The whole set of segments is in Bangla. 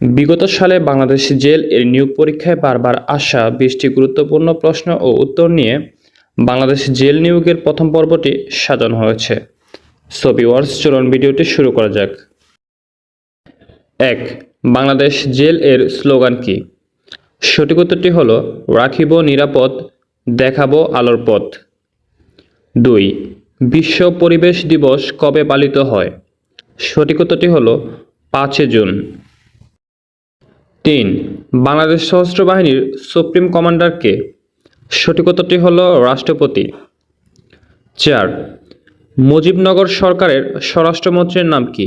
বিগত সালে বাংলাদেশ জেল এর নিয়োগ পরীক্ষায় বারবার আসা বিশটি গুরুত্বপূর্ণ প্রশ্ন ও উত্তর নিয়ে বাংলাদেশ জেল নিয়োগের প্রথম পর্বটি সাজানো হয়েছে। সো ভিউয়ার্স চলুন ভিডিওটি শুরু করা যাক। এক, বাংলাদেশ জেল এর স্লোগান কি? সঠিক উত্তরটি হল, রাখিব নিরাপদ, দেখাবো আলোর পথ। দুই, বিশ্ব পরিবেশ দিবস কবে পালিত হয়? সঠিক উত্তরটি হল, পাঁচই জুন। তিন, বাংলাদেশ সশস্ত্র বাহিনীর সুপ্রিম কমান্ডার কে সঠিক উত্তরটি হল রাষ্ট্রপতি। চার, মুজিবনগর সরকারের স্বরাষ্ট্রমন্ত্রীর নাম কি?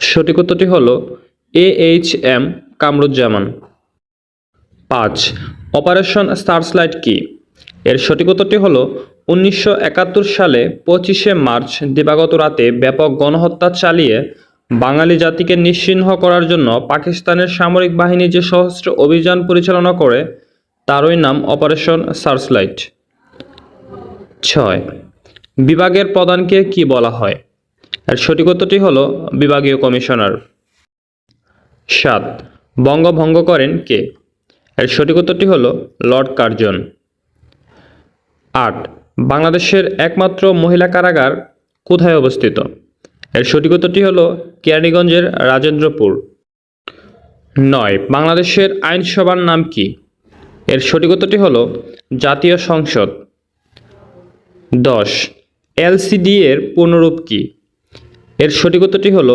সঠিক উত্তরটি হল এ এইচ এম কামরুজ্জামান। পাঁচ, অপারেশন সার্চলাইট কি? এর সঠিক উত্তরটি হল উনিশশো একাত্তর সালে পঁচিশে মার্চ দিবাগত রাতে ব্যাপক গণহত্যা চালিয়ে বাঙালি জাতিকে নিশ্চিহ্ন করার জন্য পাকিস্তানের সামরিক বাহিনী যে সশস্ত্র অভিযান পরিচালনা করে, তারই নাম অপারেশন সার্চলাইট। ছয়, বিভাগের প্রধানকে কি বলা হয়? এর সঠিক হল বিভাগীয় কমিশনার। সাত, বঙ্গভঙ্গ করেন কে? এর সঠিক হল লর্ড কার্জন। আট, বাংলাদেশের একমাত্র মহিলা কারাগার কোথায় অবস্থিত? এর সঠিক উত্তরটি হল কেরানীগঞ্জের রাজেন্দ্রপুর। নয়, বাংলাদেশের আইনসভার নাম কি? এর সঠিক উত্তরটি হল জাতীয় সংসদ। দশ, এলসিডি এর পূর্ণরূপ কি? এর সঠিক উত্তরটি হল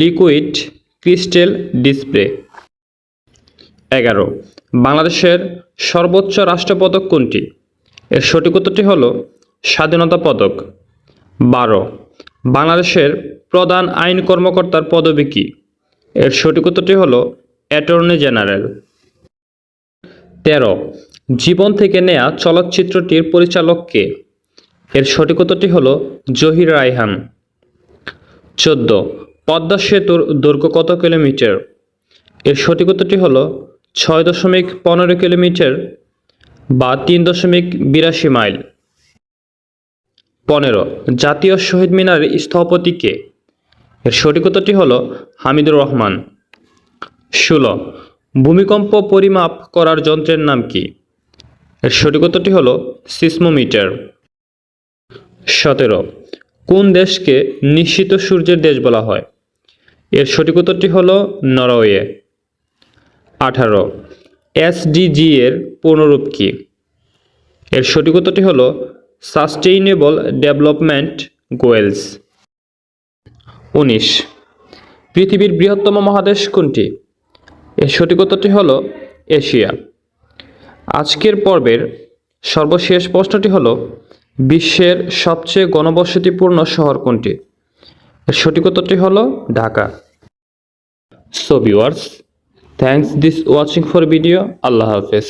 লিকুইড ক্রিস্টাল ডিসপ্লে। এগারো, বাংলাদেশের সর্বোচ্চ রাষ্ট্রপদক কোনটি? এর সঠিক উত্তরটি হল স্বাধীনতা পদক। বারো বাংলাদেশের প্রধান আইন কর্মকর্তার পদবি কী? এর সঠিক উত্তরটি হল অ্যাটর্নি জেনারেল। তেরো, জীবন থেকে নেয়া চলচ্চিত্রটির পরিচালক কে? এর সঠিক উত্তরটি হল জহির রায়হান। চোদ্দ, পদ্মা সেতুর দৈর্ঘ্য কত কিলোমিটার? এর সঠিক উত্তরটি হল ছয় দশমিক পনেরো কিলোমিটার বা তিন দশমিক বিরাশি মাইল। পনেরো। জাতীয় শহীদ মিনারের স্থপতি কে এর সঠিক উত্তরটি হল হামিদুর রহমান। ষোলো। ভূমিকম্প পরিমাপ করার যন্ত্রের নাম কি? এর সঠিক উত্তরটি হল সিসমোমিটার। সতেরো। কোন দেশকে নিশ্চিত সূর্যের দেশ বলা হয়? এর সঠিক উত্তরটি হল নরওয়ে। আঠারো। এসডিজি এর পূর্ণরূপ কি? এর সঠিক উত্তরটি হল সাস্টেইনেবল ডেভেলপমেন্ট গোয়েলস। উনিশ। পৃথিবীর বৃহত্তম মহাদেশ কোনটি? এর সঠিক উত্তরটি হল এশিয়া। আজকের পর্বের সর্বশেষ প্রশ্নটি হল, বিশ্বের সবচেয়ে গণবসতিপূর্ণ শহর কোনটি? এর সঠিক উত্তরটি হল Dhaka. So viewers thanks this watching for video আল্লাহ হাফেজ।